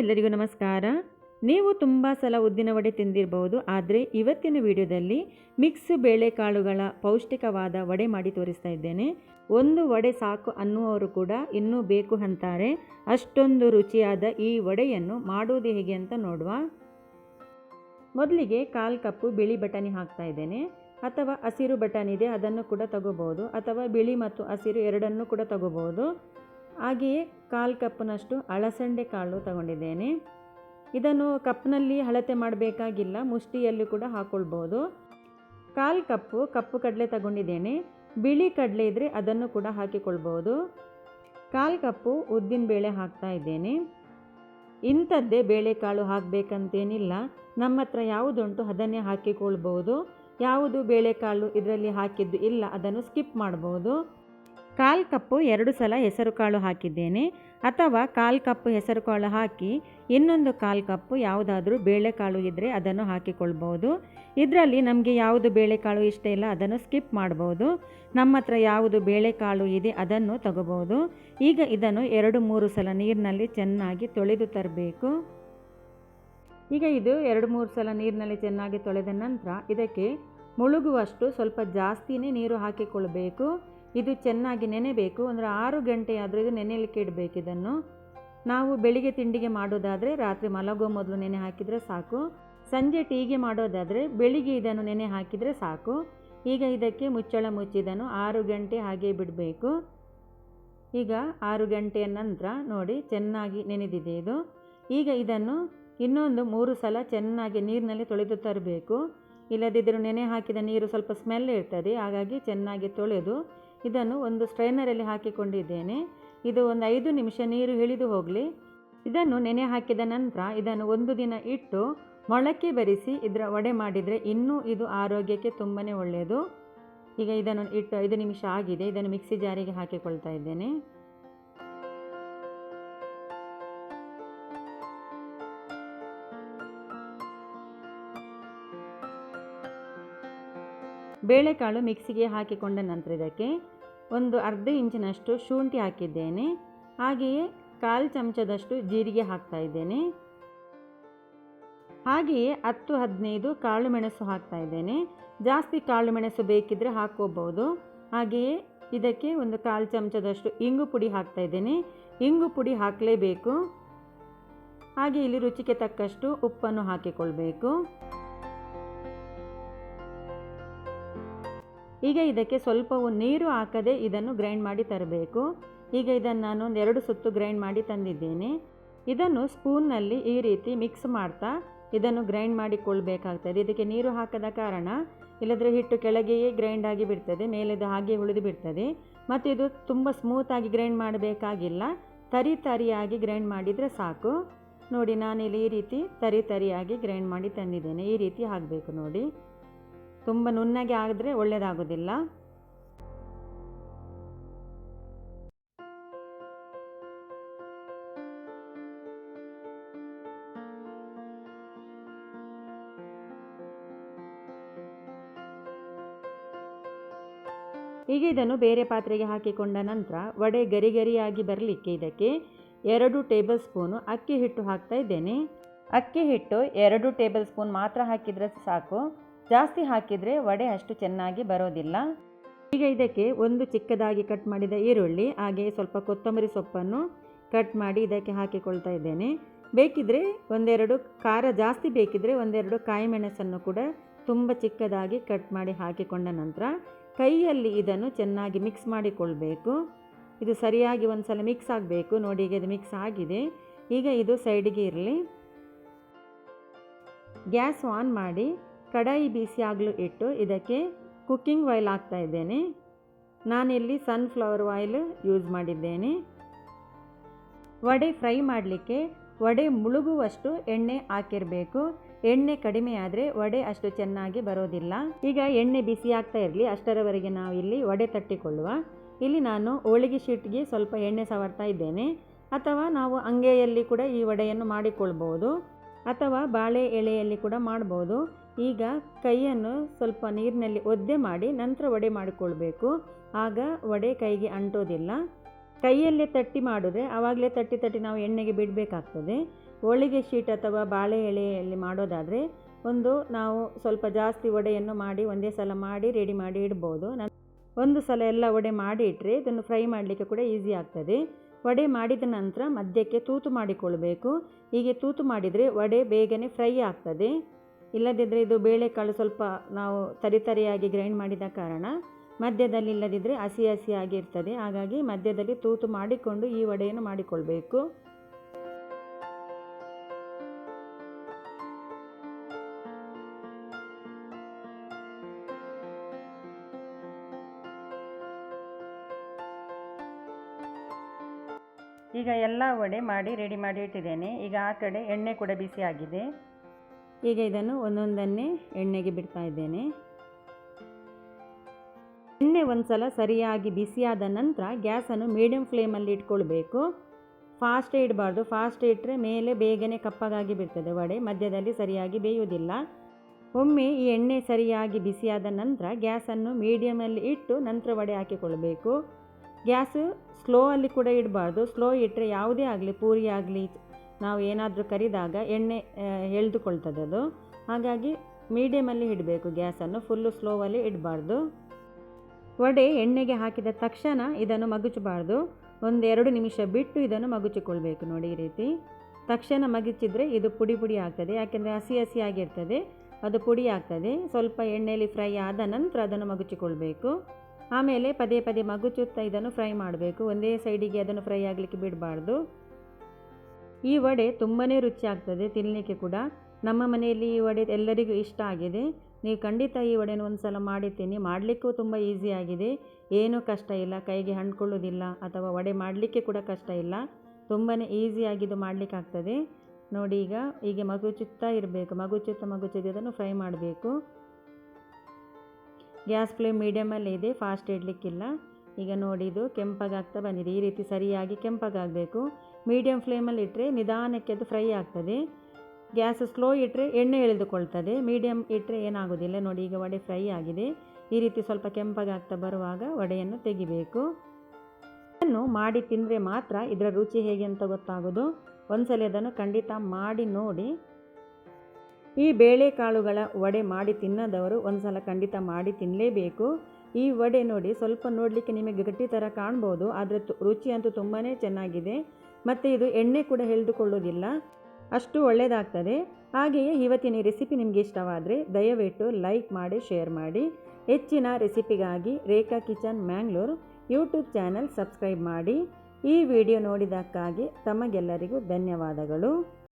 ಎಲ್ಲರಿಗೂ ನಮಸ್ಕಾರ. ನೀವು ತುಂಬ ಸಲ ಉದ್ದಿನ ವಡೆ ತಿಂದಿರಬಹುದು ಆದರೆ ಇವತ್ತಿನ ವಿಡಿಯೋದಲ್ಲಿ ಮಿಕ್ಸ್ ಬೇಳೆಕಾಳುಗಳ ಪೌಷ್ಟಿಕವಾದ ವಡೆ ಮಾಡಿ ತೋರಿಸ್ತಾ ಇದ್ದೇನೆ. ಒಂದು ವಡೆ ಸಾಕು ಅನ್ನುವರು ಕೂಡ ಇನ್ನೂ ಬೇಕು ಅಂತಾರೆ. ಅಷ್ಟೊಂದು ರುಚಿಯಾದ ಈ ವಡೆಯನ್ನು ಮಾಡುವುದು ಹೇಗೆ ಅಂತ ನೋಡುವ. ಮೊದಲಿಗೆ ಕಾಲು ಕಪ್ಪು ಬಿಳಿ ಬಟಾಣಿ ಹಾಕ್ತಾ ಇದ್ದೇನೆ. ಅಥವಾ ಹಸಿರು ಬಟಾಣಿ ಇದೆ, ಅದನ್ನು ಕೂಡ ತಗೋಬೋದು. ಅಥವಾ ಬಿಳಿ ಮತ್ತು ಹಸಿರು ಎರಡನ್ನೂ ಕೂಡ ತಗೋಬೋದು. ಹಾಗೆಯೇ ಕಾಲು ಕಪ್ನಷ್ಟು ಅಳಸಂಡೆ ಕಾಳು ತಗೊಂಡಿದ್ದೇನೆ. ಇದನ್ನು ಕಪ್ನಲ್ಲಿ ಅಳತೆ ಮಾಡಬೇಕಾಗಿಲ್ಲ, ಮುಷ್ಟಿಯಲ್ಲೂ ಕೂಡ ಹಾಕ್ಕೊಳ್ಬೋದು ಕಾಲು ಕಪ್ಪು ಕಪ್ಪು ಕಡಲೆ ತಗೊಂಡಿದ್ದೇನೆ. ಬಿಳಿ ಕಡಲೆ ಇದ್ದರೆ ಅದನ್ನು ಕೂಡ ಹಾಕಿಕೊಳ್ಬೋದು. ಕಾಲು ಕಪ್ಪು ಉದ್ದಿನ ಬೇಳೆ ಹಾಕ್ತಾ ಇದ್ದೇನೆ. ಇಂಥದ್ದೇ ಬೇಳೆಕಾಳು ಹಾಕಬೇಕಂತೇನಿಲ್ಲ. ನಮ್ಮ ಹತ್ರ ಯಾವುದುಂಟು ಅದನ್ನೇ ಹಾಕಿಕೊಳ್ಬೋದು. ಯಾವುದು ಬೇಳೆಕಾಳು ಇದರಲ್ಲಿ ಹಾಕಿದ್ದು ಇಲ್ಲ, ಅದನ್ನು ಸ್ಕಿಪ್ ಮಾಡ್ಬೋದು. ಕಾಲು ಕಪ್ಪು ಎರಡು ಸಲ ಹೆಸರುಕಾಳು ಹಾಕಿದ್ದೇನೆ. ಅಥವಾ ಕಾಲು ಕಪ್ಪು ಹೆಸರುಕಾಳು ಹಾಕಿ ಇನ್ನೊಂದು ಕಾಲು ಕಪ್ಪು ಯಾವುದಾದ್ರೂ ಬೇಳೆಕಾಳು ಇದ್ದರೆ ಅದನ್ನು ಹಾಕಿಕೊಳ್ಬೋದು ಇದರಲ್ಲಿ ನಮಗೆ ಯಾವುದು ಬೇಳೆಕಾಳು ಇಷ್ಟ ಇಲ್ಲ ಅದನ್ನು ಸ್ಕಿಪ್ ಮಾಡ್ಬೋದು ನಮ್ಮ ಹತ್ರ ಯಾವುದು ಬೇಳೆಕಾಳು ಇದೆ ಅದನ್ನು ತಗೋಬೋದು ಈಗ ಇದನ್ನು ಎರಡು ಮೂರು ಸಲ ನೀರಿನಲ್ಲಿ ಚೆನ್ನಾಗಿ ತೊಳೆದು ತರಬೇಕು. ಈಗ ಇದು ಎರಡು ಮೂರು ಸಲ ನೀರಿನಲ್ಲಿ ಚೆನ್ನಾಗಿ ತೊಳೆದ ನಂತರ ಇದಕ್ಕೆ ಮುಳುಗುವಷ್ಟು ಸ್ವಲ್ಪ ಜಾಸ್ತಿನೇ ನೀರು ಹಾಕಿಕೊಳ್ಬೇಕು. ಇದು ಚೆನ್ನಾಗಿ ನೆನೆಬೇಕು. ಅಂದರೆ ಆರು ಗಂಟೆ ಆದರೂ ಇದು ನೆನೆಯಲಿಕ್ಕೆ ಇಡಬೇಕು ಇದನ್ನು. ನಾವು ಬೆಳಿಗ್ಗೆ ತಿಂಡಿಗೆ ಮಾಡೋದಾದರೆ ರಾತ್ರಿ ಮಲಗೋ ಮೊದಲು ನೆನೆ ಹಾಕಿದರೆ ಸಾಕು. ಸಂಜೆ ಟೀಗೆ ಮಾಡೋದಾದರೆ ಬೆಳಿಗ್ಗೆ ಇದನ್ನು ನೆನೆ ಹಾಕಿದರೆ ಸಾಕು. ಈಗ ಇದಕ್ಕೆ ಮುಚ್ಚಳ ಮುಚ್ಚಿದನು ಆರು ಗಂಟೆ ಹಾಗೆ ಬಿಡಬೇಕು. ಈಗ ಆರು ಗಂಟೆಯ ನಂತರ ನೋಡಿ ಚೆನ್ನಾಗಿ ನೆನೆದಿದೆ ಇದು. ಈಗ ಇದನ್ನು ಇನ್ನೊಂದು ಮೂರು ಸಲ ಚೆನ್ನಾಗಿ ನೀರಿನಲ್ಲಿ ತೊಳೆದು ತರಬೇಕು. ಇಲ್ಲದಿದ್ದರೂ ನೆನೆ ಹಾಕಿದ ನೀರು ಸ್ವಲ್ಪ ಸ್ಮೆಲ್ ಇರ್ತದೆ. ಹಾಗಾಗಿ ಚೆನ್ನಾಗಿ ತೊಳೆದು ಇದನ್ನು ಒಂದು ಸ್ಟ್ರೈನರಲ್ಲಿ ಹಾಕಿಕೊಂಡಿದ್ದೇನೆ. ಇದು ಒಂದು ಐದು ನಿಮಿಷ ನೀರು ಇಳಿದು ಹೋಗಲಿ. ಇದನ್ನು ನೆನೆ ಹಾಕಿದ ನಂತರ ಇದನ್ನು ಒಂದು ದಿನ ಇಟ್ಟು ಮೊಳಕೆ ಬರಿಸಿ ಇದರ ವಡೆ ಮಾಡಿದರೆ ಇನ್ನೂ ಇದು ಆರೋಗ್ಯಕ್ಕೆ ತುಂಬಾ ಒಳ್ಳೆಯದು. ಈಗ ಇದನ್ನು ಇಟ್ಟು ಐದು ನಿಮಿಷ ಆಗಿದೆ. ಇದನ್ನು ಮಿಕ್ಸಿ ಜಾರಿಗೆ ಹಾಕಿಕೊಳ್ತಾ ಇದ್ದೇನೆ. ಬೇಳೆಕಾಳು ಮಿಕ್ಸಿಗೆ ಹಾಕಿಕೊಂಡ ನಂತರ ಇದಕ್ಕೆ ಒಂದು ಅರ್ಧ ಇಂಚಿನಷ್ಟು ಶುಂಠಿ ಹಾಕಿದ್ದೇನೆ. ಹಾಗೆಯೇ ಕಾಲು ಚಮಚದಷ್ಟು ಜೀರಿಗೆ ಹಾಕ್ತಾ ಇದ್ದೇನೆ. ಹಾಗೆಯೇ ಹತ್ತು ಹದಿನೈದು ಕಾಳು ಮೆಣಸು ಹಾಕ್ತಾ ಇದ್ದೇನೆ. ಜಾಸ್ತಿ ಕಾಳು ಮೆಣಸು ಬೇಕಿದ್ದರೆ ಹಾಕ್ಕೋಬೋದು. ಹಾಗೆಯೇ ಇದಕ್ಕೆ ಒಂದು ಕಾಲು ಚಮಚದಷ್ಟು ಇಂಗು ಪುಡಿ ಹಾಕ್ತಾ ಇದ್ದೇನೆ. ಇಂಗು ಪುಡಿ ಹಾಕಲೇಬೇಕು. ಹಾಗೆ ಇಲ್ಲಿ ರುಚಿಗೆ ತಕ್ಕಷ್ಟು ಉಪ್ಪನ್ನು ಹಾಕಿಕೊಳ್ಬೇಕು. ಈಗ ಇದಕ್ಕೆ ಸ್ವಲ್ಪವು ನೀರು ಹಾಕದೆ ಇದನ್ನು ಗ್ರೈಂಡ್ ಮಾಡಿ ತರಬೇಕು. ಈಗ ಇದನ್ನು ನಾನು ಎರಡು ಸುತ್ತು ಗ್ರೈಂಡ್ ಮಾಡಿ ತಂದಿದ್ದೇನೆ. ಇದನ್ನು ಸ್ಪೂನ್ನಲ್ಲಿ ಈ ರೀತಿ ಮಿಕ್ಸ್ ಮಾಡ್ತಾ ಇದನ್ನು ಗ್ರೈಂಡ್ ಮಾಡಿಕೊಳ್ಬೇಕಾಗ್ತದೆ. ಇದಕ್ಕೆ ನೀರು ಹಾಕದ ಕಾರಣ ಇಲ್ಲದ್ರೆ ಹಿಟ್ಟು ಕೆಳಗೆಯೇ ಗ್ರೈಂಡ್ ಆಗಿ ಬಿಡ್ತದೆ, ಮೇಲೆದು ಹಾಗೆ ಉಳಿದು ಬಿಡ್ತದೆ. ಮತ್ತು ಇದು ತುಂಬ ಸ್ಮೂತಾಗಿ ಗ್ರೈಂಡ್ ಮಾಡಬೇಕಾಗಿಲ್ಲ. ತರಿ ತರಿಯಾಗಿ ಗ್ರೈಂಡ್ ಮಾಡಿದರೆ ಸಾಕು. ನೋಡಿ, ನಾನಿಲ್ಲಿ ಈ ರೀತಿ ತರಿ ತರಿಯಾಗಿ ಗ್ರೈಂಡ್ ಮಾಡಿ ತಂದಿದ್ದೇನೆ. ಈ ರೀತಿ ಆಗಬೇಕು ನೋಡಿ. ತುಂಬ ನುಣ್ಣಗೆ ಆದರೆ ಒಳ್ಳೆಯದಾಗೋದಿಲ್ಲ ಈಗ ಇದನ್ನು ಬೇರೆ ಪಾತ್ರೆಗೆ ಹಾಕಿಕೊಂಡ ನಂತರ ವಡೆ ಗರಿ ಗರಿಯಾಗಿ ಬರಲಿಕ್ಕೆ ಇದಕ್ಕೆ ಎರಡು ಟೇಬಲ್ ಸ್ಪೂನು ಅಕ್ಕಿ ಹಿಟ್ಟು ಹಾಕ್ತಾ ಇದ್ದೇನೆ. ಅಕ್ಕಿ ಹಿಟ್ಟು ಎರಡು ಟೇಬಲ್ ಸ್ಪೂನ್ ಮಾತ್ರ ಹಾಕಿದರೆ ಸಾಕು. ಜಾಸ್ತಿ ಹಾಕಿದರೆ ವಡೆ ಅಷ್ಟು ಚೆನ್ನಾಗಿ ಬರೋದಿಲ್ಲ. ಈಗ ಇದಕ್ಕೆ ಒಂದು ಚಿಕ್ಕದಾಗಿ ಕಟ್ ಮಾಡಿದ ಈರುಳ್ಳಿ, ಹಾಗೆ ಸ್ವಲ್ಪ ಕೊತ್ತಂಬರಿ ಸೊಪ್ಪನ್ನು ಕಟ್ ಮಾಡಿ ಇದಕ್ಕೆ ಹಾಕಿಕೊಳ್ತಾ ಇದ್ದೇನೆ. ಬೇಕಿದ್ದರೆ ಒಂದೆರಡು ಖಾರ, ಜಾಸ್ತಿ ಬೇಕಿದ್ದರೆ ಒಂದೆರಡು ಕಾಯಿ ಮೆಣಸನ್ನು ಕೂಡ ತುಂಬ ಚಿಕ್ಕದಾಗಿ ಕಟ್ ಮಾಡಿ ಹಾಕಿಕೊಂಡ ನಂತರ ಕೈಯಲ್ಲಿ ಇದನ್ನು ಚೆನ್ನಾಗಿ ಮಿಕ್ಸ್ ಮಾಡಿಕೊಳ್ಬೇಕು. ಇದು ಸರಿಯಾಗಿ ಒಂದು ಸಲ ಮಿಕ್ಸ್ ಆಗಬೇಕು. ನೋಡಿ, ಈಗ ಇದು ಮಿಕ್ಸ್ ಆಗಿದೆ. ಈಗ ಇದು ಸೈಡಿಗೆ ಇರಲಿ. ಗ್ಯಾಸ್ ಆನ್ ಮಾಡಿ ಕಡಾಯಿ ಬಿಸಿ ಆಗಲು ಇಟ್ಟು ಇದಕ್ಕೆ ಕುಕ್ಕಿಂಗ್ ಆಯಿಲ್ ಹಾಕ್ತಾ ಇದ್ದೇನೆ. ನಾನಿಲ್ಲಿ ಸನ್ಫ್ಲವರ್ ಆಯಿಲ್ ಯೂಸ್ ಮಾಡಿದ್ದೇನೆ. ವಡೆ ಫ್ರೈ ಮಾಡಲಿಕ್ಕೆ ವಡೆ ಮುಳುಗುವಷ್ಟು ಎಣ್ಣೆ ಹಾಕಿರಬೇಕು. ಎಣ್ಣೆ ಕಡಿಮೆ ಆದರೆ ವಡೆ ಅಷ್ಟು ಚೆನ್ನಾಗಿ ಬರೋದಿಲ್ಲ. ಈಗ ಎಣ್ಣೆ ಬಿಸಿ ಆಗ್ತಾ ಇರಲಿ, ಅಷ್ಟರವರೆಗೆ ನಾವು ಇಲ್ಲಿ ವಡೆ ತಟ್ಟಿಕೊಳ್ಳುವ. ಇಲ್ಲಿ ನಾನು ಹೋಳಿಗೆ ಶೀಟ್ಗೆ ಸ್ವಲ್ಪ ಎಣ್ಣೆ ಸವರ್ತಾ ಇದ್ದೇನೆ. ಅಥವಾ ನಾವು ಅಂಗೆಯಲ್ಲಿ ಕೂಡ ಈ ವಡೆಯನ್ನು ಮಾಡಿಕೊಳ್ಬೋದು. ಅಥವಾ ಬಾಳೆ ಎಳೆಯಲ್ಲಿ ಕೂಡ ಮಾಡ್ಬೋದು. ಈಗ ಕೈಯನ್ನು ಸ್ವಲ್ಪ ನೀರಿನಲ್ಲಿ ಒದ್ದೆ ಮಾಡಿ ನಂತರ ವಡೆ ಮಾಡಿಕೊಳ್ಬೇಕು. ಆಗ ವಡೆ ಕೈಗೆ ಅಂಟೋದಿಲ್ಲ. ಕೈಯಲ್ಲೇ ತಟ್ಟಿ ಮಾಡಿದ್ರೆ ಆವಾಗಲೇ ತಟ್ಟಿ ತಟ್ಟಿ ನಾವು ಎಣ್ಣೆಗೆ ಬಿಡಬೇಕಾಗ್ತದೆ. ಹೋಳಿಗೆ ಶೀಟ್ ಅಥವಾ ಬಾಳೆ ಎಲೆಯಲ್ಲಿ ಮಾಡೋದಾದರೆ ಒಂದು ನಾವು ಸ್ವಲ್ಪ ಜಾಸ್ತಿ ವಡೆಯನ್ನು ಮಾಡಿ ಒಂದೇ ಸಲ ಮಾಡಿ ರೆಡಿ ಮಾಡಿ ಇಡ್ಬೋದು. ಒಂದು ಸಲ ಎಲ್ಲ ವಡೆ ಮಾಡಿ ಇಟ್ಟರೆ ಇದನ್ನು ಫ್ರೈ ಮಾಡಲಿಕ್ಕೆ ಕೂಡ ಈಸಿ ಆಗ್ತದೆ. ವಡೆ ಮಾಡಿದ ನಂತರ ಮಧ್ಯಕ್ಕೆ ತೂತು ಮಾಡಿಕೊಳ್ಬೇಕು. ಹೀಗೆ ತೂತು ಮಾಡಿದರೆ ವಡೆ ಬೇಗನೆ ಫ್ರೈ ಆಗ್ತದೆ. ಇಲ್ಲದಿದ್ದರೆ ಇದು ಬೇಳೆಕಾಳು ಸ್ವಲ್ಪ ನಾವು ತರಿತರಿಯಾಗಿ ಗ್ರೈಂಡ್ ಮಾಡಿದ ಕಾರಣ ಮಧ್ಯದಲ್ಲಿ ಇಲ್ಲದಿದ್ದರೆ ಹಸಿ ಹಸಿಯಾಗಿ ಇರ್ತದೆ. ಹಾಗಾಗಿ ಮಧ್ಯದಲ್ಲಿ ತೂತು ಮಾಡಿಕೊಂಡು ಈ ವಡೆಯನ್ನು ಮಾಡಿಕೊಳ್ಬೇಕು. ಈಗ ಎಲ್ಲ ವಡೆ ಮಾಡಿ ರೆಡಿ ಮಾಡಿ ಇಟ್ಟಿದ್ದೇನೆ. ಈಗ ಆ ಕಡೆ ಎಣ್ಣೆ ಕೂಡ ಬಿಸಿ ಆಗಿದೆ. ಈಗ ಇದನ್ನು ಒಂದೊಂದನ್ನೇ ಎಣ್ಣೆಗೆ ಬಿಡ್ತಾ ಇದ್ದೇನೆ. ಎಣ್ಣೆ ಒಂದ್ಸಲ ಸರಿಯಾಗಿ ಬಿಸಿಯಾದ ನಂತರ ಗ್ಯಾಸನ್ನು ಮೀಡಿಯಂ ಫ್ಲೇಮಲ್ಲಿ ಇಟ್ಕೊಳ್ಬೇಕು. ಫಾಸ್ಟ್ ಇಡಬಾರ್ದು. ಫಾಸ್ಟ್ ಇಟ್ಟರೆ ಮೇಲೆ ಬೇಗನೆ ಕಪ್ಪಗಾಗಿ ಬಿಡ್ತದೆ ವಡೆ. ಮಧ್ಯದಲ್ಲಿ ಸರಿಯಾಗಿ ಬೇಯುವುದಿಲ್ಲ. ಒಮ್ಮೆ ಈ ಎಣ್ಣೆ ಸರಿಯಾಗಿ ಬಿಸಿಯಾದ ನಂತರ ಗ್ಯಾಸನ್ನು ಮೀಡಿಯಮಲ್ಲಿ ಇಟ್ಟು ನಂತರ ವಡೆ ಹಾಕಿಕೊಳ್ಬೇಕು. ಗ್ಯಾಸು ಸ್ಲೋ ಅಲ್ಲಿ ಕೂಡ ಇಡಬಾರ್ದು. ಸ್ಲೋ ಇಟ್ಟರೆ ಯಾವುದೇ ಆಗಲಿ, ಪೂರಿ ಆಗಲಿ ನಾವು ಏನಾದರೂ ಕರಿದಾಗ ಎಣ್ಣೆ ಎಳೆದುಕೊಳ್ತದೆ ಅದು ಹಾಗಾಗಿ ಮೀಡಿಯಮಲ್ಲಿ ಇಡಬೇಕು ಗ್ಯಾಸನ್ನು ಫುಲ್ಲು ಸ್ಲೋವಲ್ಲಿ ಇಡಬಾರ್ದು. ವಡೆ ಎಣ್ಣೆಗೆ ಹಾಕಿದ ತಕ್ಷಣ ಇದನ್ನು ಮಗುಚಬಾರ್ದು. ಒಂದೆರಡು ನಿಮಿಷ ಬಿಟ್ಟು ಇದನ್ನು ಮಗುಚಿಕೊಳ್ಬೇಕು ನೋಡಿ ಈ ರೀತಿ. ತಕ್ಷಣ ಮಗುಚಿದರೆ ಇದು ಪುಡಿ ಪುಡಿ ಆಗ್ತದೆ. ಯಾಕೆಂದರೆ ಹಸಿ ಹಸಿ ಆಗಿರ್ತದೆ. ಅದು ಪುಡಿ ಆಗ್ತದೆ. ಸ್ವಲ್ಪ ಎಣ್ಣೆಯಲ್ಲಿ ಫ್ರೈ ಆದ ನಂತರ ಅದನ್ನು ಮಗುಚಿಕೊಳ್ಬೇಕು. ಆಮೇಲೆ ಪದೇ ಪದೇ ಮಗುಚುತ್ತಾ ಇದನ್ನು ಫ್ರೈ ಮಾಡಬೇಕು. ಒಂದೇ ಸೈಡಿಗೆ ಅದನ್ನು ಫ್ರೈ ಆಗಲಿಕ್ಕೆ ಬಿಡಬಾರ್ದು. ಈ ವಡೆ ತುಂಬಾ ರುಚಿಯಾಗ್ತದೆ ತಿನ್ನಲಿಕ್ಕೆ ಕೂಡ. ನಮ್ಮ ಮನೆಯಲ್ಲಿ ಈ ವಡೆ ಎಲ್ಲರಿಗೂ ಇಷ್ಟ ಆಗಿದೆ. ನೀವು ಖಂಡಿತ ಈ ವಡೆನ ಒಂದು ಸಲ ಮಾಡಿದ್ದೀನಿ ಮಾಡಲಿಕ್ಕೂ ತುಂಬ ಆಗಿದೆ. ಏನೂ ಕಷ್ಟ ಇಲ್ಲ. ಕೈಗೆ ಹಣ್ಕೊಳ್ಳೋದಿಲ್ಲ ಅಥವಾ ವಡೆ ಮಾಡಲಿಕ್ಕೆ ಕೂಡ ಕಷ್ಟ ಇಲ್ಲ. ತುಂಬಾ ಈಸಿಯಾಗಿದ್ದು ಮಾಡಲಿಕ್ಕಾಗ್ತದೆ ನೋಡಿ ಈಗ, ಹೀಗೆ ಮಗುಚುತ್ತಾ ಇರಬೇಕು. ಮಗುಚುತ್ತಾ ಇದನ್ನು ಫ್ರೈ ಮಾಡಬೇಕು. ಗ್ಯಾಸ್ ಫ್ಲೇಮ್ ಮೀಡಿಯಮಲ್ಲಿ ಇದೆ. ಫಾಸ್ಟ್ ಇಡಲಿಕ್ಕಿಲ್ಲ. ಈಗ ನೋಡಿ ಇದು ಕೆಂಪಗಾಗ್ತಾ ಬಂದಿದೆ. ಈ ರೀತಿ ಸರಿಯಾಗಿ ಕೆಂಪಗಾಗಬೇಕು ಮೀಡಿಯಮ್ ಫ್ಲೇಮಲ್ಲಿ ಇಟ್ಟರೆ ನಿಧಾನಕ್ಕೆ ಅದು ಫ್ರೈ ಆಗ್ತದೆ. ಗ್ಯಾಸ್ ಸ್ಲೋ ಇಟ್ಟರೆ ಎಣ್ಣೆ ಎಳೆದುಕೊಳ್ತದೆ. ಮೀಡಿಯಮ್ ಇಟ್ಟರೆ ಏನಾಗೋದಿಲ್ಲ. ನೋಡಿ, ಈಗ ವಡೆ ಫ್ರೈ ಆಗಿದೆ. ಈ ರೀತಿ ಸ್ವಲ್ಪ ಕೆಂಪಗಾಗ್ತಾ ಬರುವಾಗ ವಡೆಯನ್ನು ತೆಗಿಬೇಕು. ಇದನ್ನು ಮಾಡಿ ತಿಂದರೆ ಮಾತ್ರ ಇದರ ರುಚಿ ಹೇಗೆ ಅಂತ ಗೊತ್ತಾಗೋದು. ಒಂದ್ಸಲ ಅದನ್ನು ಖಂಡಿತ ಮಾಡಿ ನೋಡಿ. ಈ ಬೇಳೆಕಾಳುಗಳ ವಡೆ ಮಾಡಿ ತಿನ್ನದವರು ಒಂದ್ಸಲ ಖಂಡಿತ ಮಾಡಿ ತಿನ್ನಲೇಬೇಕು ಈ ವಡೆ ನೋಡಿ ಸ್ವಲ್ಪ ನೋಡಲಿಕ್ಕೆ ನಿಮಗೆ ಗಟ್ಟಿ ಥರ ಕಾಣ್ಬೋದು. ಆದರೆ ರುಚಿ ಅಂತೂ ತುಂಬಾ ಚೆನ್ನಾಗಿದೆ. ಮತ್ತು ಇದು ಎಣ್ಣೆ ಕೂಡ ಎಳೆದುಕೊಳ್ಳೋದಿಲ್ಲ. ಅಷ್ಟು ಒಳ್ಳೆಯದಾಗ್ತದೆ ಹಾಗೆಯೇ ಇವತ್ತಿನ ರೆಸಿಪಿ ನಿಮಗೆ ಇಷ್ಟವಾದರೆ ದಯವಿಟ್ಟು ಲೈಕ್ ಮಾಡಿ ಶೇರ್ ಮಾಡಿ. ಹೆಚ್ಚಿನ ರೆಸಿಪಿಗಾಗಿ Rekha kitchen, Mangalore YouTube channel subscribe ಮಾಡಿ. ಈ ವಿಡಿಯೋ ನೋಡಿದ್ದಕ್ಕಾಗಿ ತಮಗೆಲ್ಲರಿಗೂ ಧನ್ಯವಾದಗಳು.